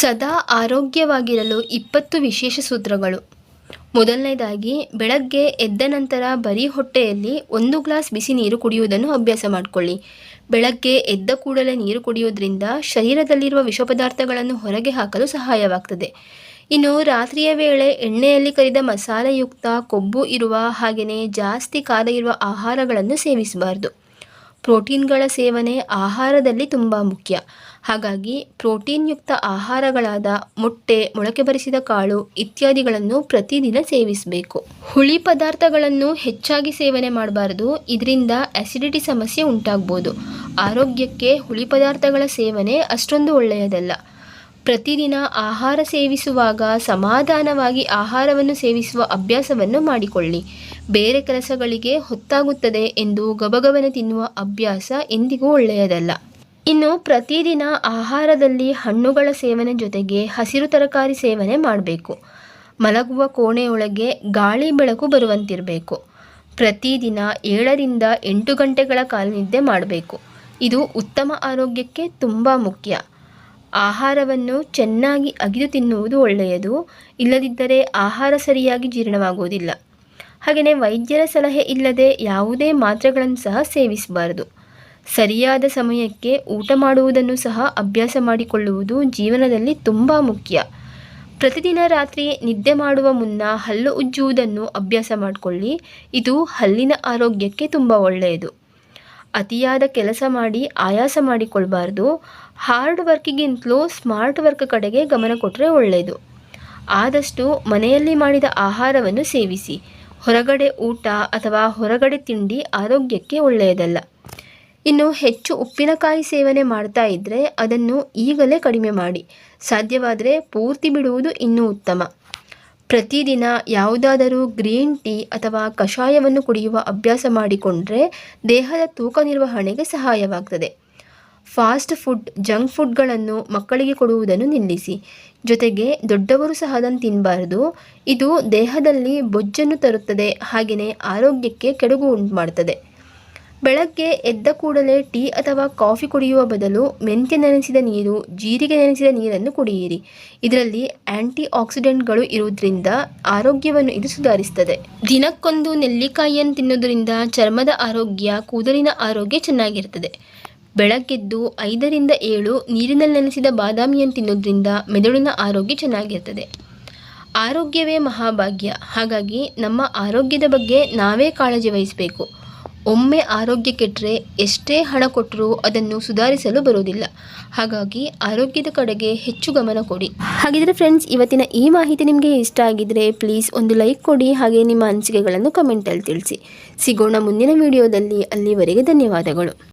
ಸದಾ ಆರೋಗ್ಯವಾಗಿರಲು ಇಪ್ಪತ್ತು ವಿಶೇಷ ಸೂತ್ರಗಳು. ಮೊದಲನೇದಾಗಿ, ಬೆಳಗ್ಗೆ ಎದ್ದ ನಂತರ ಬರೀ ಹೊಟ್ಟೆಯಲ್ಲಿ ಒಂದು ಗ್ಲಾಸ್ ಬಿಸಿ ನೀರು ಕುಡಿಯುವುದನ್ನು ಅಭ್ಯಾಸ ಮಾಡಿಕೊಳ್ಳಿ. ಬೆಳಗ್ಗೆ ಎದ್ದ ಕೂಡಲೇ ನೀರು ಕುಡಿಯೋದ್ರಿಂದ ಶರೀರದಲ್ಲಿರುವ ವಿಷ ಪದಾರ್ಥಗಳನ್ನು ಹೊರಗೆ ಹಾಕಲು ಸಹಾಯವಾಗ್ತದೆ. ಇನ್ನು ರಾತ್ರಿಯ ವೇಳೆ ಎಣ್ಣೆಯಲ್ಲಿ ಕರಿದ ಮಸಾಲೆಯುಕ್ತ, ಕೊಬ್ಬು ಇರುವ ಹಾಗೆಯೇ ಜಾಸ್ತಿ ಖಾರ ಇರುವ ಆಹಾರಗಳನ್ನು ಸೇವಿಸಬಾರ್ದು. ಪ್ರೋಟೀನ್ಗಳ ಸೇವನೆ ಆಹಾರದಲ್ಲಿ ತುಂಬ ಮುಖ್ಯ. ಹಾಗಾಗಿ ಪ್ರೋಟೀನ್ಯುಕ್ತ ಆಹಾರಗಳಾದ ಮೊಟ್ಟೆ, ಮೊಳಕೆ ಬರಿಸಿದ ಕಾಳು ಇತ್ಯಾದಿಗಳನ್ನು ಪ್ರತಿದಿನ ಸೇವಿಸಬೇಕು. ಹುಳಿ ಪದಾರ್ಥಗಳನ್ನು ಹೆಚ್ಚಾಗಿ ಸೇವನೆ ಮಾಡಬಾರ್ದು. ಇದರಿಂದ ಆಸಿಡಿಟಿ ಸಮಸ್ಯೆ ಉಂಟಾಗ್ಬೋದು. ಆರೋಗ್ಯಕ್ಕೆ ಹುಳಿ ಪದಾರ್ಥಗಳ ಸೇವನೆ ಅಷ್ಟೊಂದು ಒಳ್ಳೆಯದಲ್ಲ. ಪ್ರತಿದಿನ ಆಹಾರ ಸೇವಿಸುವಾಗ ಸಮಾಧಾನವಾಗಿ ಆಹಾರವನ್ನು ಸೇವಿಸುವ ಅಭ್ಯಾಸವನ್ನು ಮಾಡಿಕೊಳ್ಳಿ. ಬೇರೆ ಕೆಲಸಗಳಿಗೆ ಹೊತ್ತಾಗುತ್ತದೆ ಎಂದು ಗಬಗಬನೆ ತಿನ್ನುವ ಅಭ್ಯಾಸ ಎಂದಿಗೂ ಒಳ್ಳೆಯದಲ್ಲ. ಇನ್ನು ಪ್ರತಿದಿನ ಆಹಾರದಲ್ಲಿ ಹಣ್ಣುಗಳ ಸೇವನೆ ಜೊತೆಗೆ ಹಸಿರು ತರಕಾರಿ ಸೇವನೆ ಮಾಡಬೇಕು. ಮಲಗುವ ಕೋಣೆಯೊಳಗೆ ಗಾಳಿ ಬೆಳಕು ಬರುವಂತಿರಬೇಕು. ಪ್ರತಿದಿನ ಏಳರಿಂದ ಎಂಟು ಗಂಟೆಗಳ ಕಾಲ ನಿದ್ದೆ ಮಾಡಬೇಕು. ಇದು ಉತ್ತಮ ಆರೋಗ್ಯಕ್ಕೆ ತುಂಬ ಮುಖ್ಯ. ಆಹಾರವನ್ನು ಚೆನ್ನಾಗಿ ಅಗಿದು ತಿನ್ನುವುದು ಒಳ್ಳೆಯದು, ಇಲ್ಲದಿದ್ದರೆ ಆಹಾರ ಸರಿಯಾಗಿ ಜೀರ್ಣವಾಗುವುದಿಲ್ಲ. ಹಾಗೆಯೇ ವೈದ್ಯರ ಸಲಹೆ ಇಲ್ಲದೆ ಯಾವುದೇ ಮಾತ್ರೆಗಳನ್ನು ಸಹ ಸೇವಿಸಬಾರದು. ಸರಿಯಾದ ಸಮಯಕ್ಕೆ ಊಟ ಮಾಡುವುದನ್ನು ಸಹ ಅಭ್ಯಾಸ ಮಾಡಿಕೊಳ್ಳುವುದು ಜೀವನದಲ್ಲಿ ತುಂಬ ಮುಖ್ಯ. ಪ್ರತಿದಿನ ರಾತ್ರಿ ನಿದ್ದೆ ಮಾಡುವ ಮುನ್ನ ಹಲ್ಲು ಉಜ್ಜುವುದನ್ನು ಅಭ್ಯಾಸ ಮಾಡಿಕೊಳ್ಳಿ. ಇದು ಹಲ್ಲಿನ ಆರೋಗ್ಯಕ್ಕೆ ತುಂಬ ಒಳ್ಳೆಯದು. ಅತಿಯಾದ ಕೆಲಸ ಮಾಡಿ, ಆಯಾಸ ಮಾಡಿಕೊಳ್ಬಾರ್ದು. ಹಾರ್ಡ್ ವರ್ಕಿಗಿಂತಲೂ ಸ್ಮಾರ್ಟ್ ವರ್ಕ್ ಕಡೆಗೆ ಗಮನ ಕೊಟ್ಟರೆ ಒಳ್ಳೆಯದು ಆದಷ್ಟು ಮನೆಯಲ್ಲಿ ಮಾಡಿದ ಆಹಾರವನ್ನು ಸೇವಿಸಿ. ಹೊರಗಡೆ ಊಟ ಅಥವಾ ಹೊರಗಡೆ ತಿಂಡಿ ಆರೋಗ್ಯಕ್ಕೆ ಒಳ್ಳೆಯದಲ್ಲ. ಇನ್ನು ಹೆಚ್ಚು ಉಪ್ಪಿನಕಾಯಿ ಸೇವನೆ ಮಾಡ್ತಾ ಇದ್ದರೆ ಅದನ್ನು ಈಗಲೇ ಕಡಿಮೆ ಮಾಡಿ. ಸಾಧ್ಯವಾದರೆ ಪೂರ್ತಿ ಬಿಡುವುದು ಇನ್ನೂ ಉತ್ತಮ. ಪ್ರತಿದಿನ ಯಾವುದಾದರೂ ಗ್ರೀನ್ ಟೀ ಅಥವಾ ಕಷಾಯವನ್ನು ಕುಡಿಯುವ ಅಭ್ಯಾಸ ಮಾಡಿಕೊಂಡ್ರೆ ದೇಹದ ತೂಕ ನಿರ್ವಹಣೆಗೆ ಸಹಾಯವಾಗ್ತದೆ. ಫಾಸ್ಟ್ ಫುಡ್, ಜಂಕ್ ಫುಡ್ಗಳನ್ನು ಮಕ್ಕಳಿಗೆ ಕೊಡುವುದನ್ನು ನಿಲ್ಲಿಸಿ. ಜೊತೆಗೆ ದೊಡ್ಡವರು ಸಹ ಅದನ್ನು ತಿನ್ನಬಾರದು ಇದು ದೇಹದಲ್ಲಿ ಬೊಜ್ಜನ್ನು ತರುತ್ತದೆ ಹಾಗೆಯೇ ಆರೋಗ್ಯಕ್ಕೆ ಕೆಡುಗು ಉಂಟು ಮಾಡ್ತದೆ ಬೆಳಗ್ಗೆ ಎದ್ದ ಕೂಡಲೇ ಟೀ ಅಥವಾ ಕಾಫಿ ಕುಡಿಯುವ ಬದಲು ಮೆಂತ್ಯ ನೆನೆಸಿದ ನೀರು, ಜೀರಿಗೆ ನೆನೆಸಿದ ನೀರನ್ನು ಕುಡಿಯಿರಿ. ಇದರಲ್ಲಿ ಆಂಟಿ ಆಕ್ಸಿಡೆಂಟ್ಗಳು ಇರುವುದರಿಂದ ಆರೋಗ್ಯವನ್ನು ಇದು ಸುಧಾರಿಸುತ್ತದೆ ದಿನಕ್ಕೊಂದು ನೆಲ್ಲಿಕಾಯಿಯನ್ನು ತಿನ್ನೋದರಿಂದ ಚರ್ಮದ ಆರೋಗ್ಯ, ಕೂದಲಿನ ಆರೋಗ್ಯ ಚೆನ್ನಾಗಿರ್ತದೆ. ಬೆಳಗ್ಗೆದ್ದು ಐದರಿಂದ ಏಳು ನೀರಿನಲ್ಲಿ ನೆನೆಸಿದ ಬಾದಾಮಿಯನ್ನು ತಿನ್ನೋದ್ರಿಂದ ಮೆದುಳಿನ ಆರೋಗ್ಯ ಚೆನ್ನಾಗಿರ್ತದೆ. ಆರೋಗ್ಯವೇ ಮಹಾಭಾಗ್ಯ. ಹಾಗಾಗಿ ನಮ್ಮ ಆರೋಗ್ಯದ ಬಗ್ಗೆ ನಾವೇ ಕಾಳಜಿ ವಹಿಸಬೇಕು. ಒಮ್ಮೆ ಆರೋಗ್ಯ ಕೆಟ್ಟರೆ ಎಷ್ಟೇ ಹಣ ಕೊಟ್ಟರೂ ಅದನ್ನು ಸುಧಾರಿಸಲು ಬರುವುದಿಲ್ಲ. ಹಾಗಾಗಿ ಆರೋಗ್ಯದ ಕಡೆಗೆ ಹೆಚ್ಚು ಗಮನ ಕೊಡಿ. ಹಾಗಿದ್ರೆ ಫ್ರೆಂಡ್ಸ್ ಇವತ್ತಿನ ಈ ಮಾಹಿತಿ ನಿಮಗೆ ಇಷ್ಟ ಆಗಿದ್ರೆ ಪ್ಲೀಸ್ ಒಂದು ಲೈಕ್ ಕೊಡಿ, ಹಾಗೆ ನಿಮ್ಮ ಅನಿಸಿಕೆಗಳನ್ನು ಕಮೆಂಟಲ್ಲಿ ತಿಳಿಸಿ. ಸಿಗೋಣ ಮುಂದಿನ ವಿಡಿಯೋದಲ್ಲಿ ಅಲ್ಲಿವರೆಗೆ ಧನ್ಯವಾದಗಳು.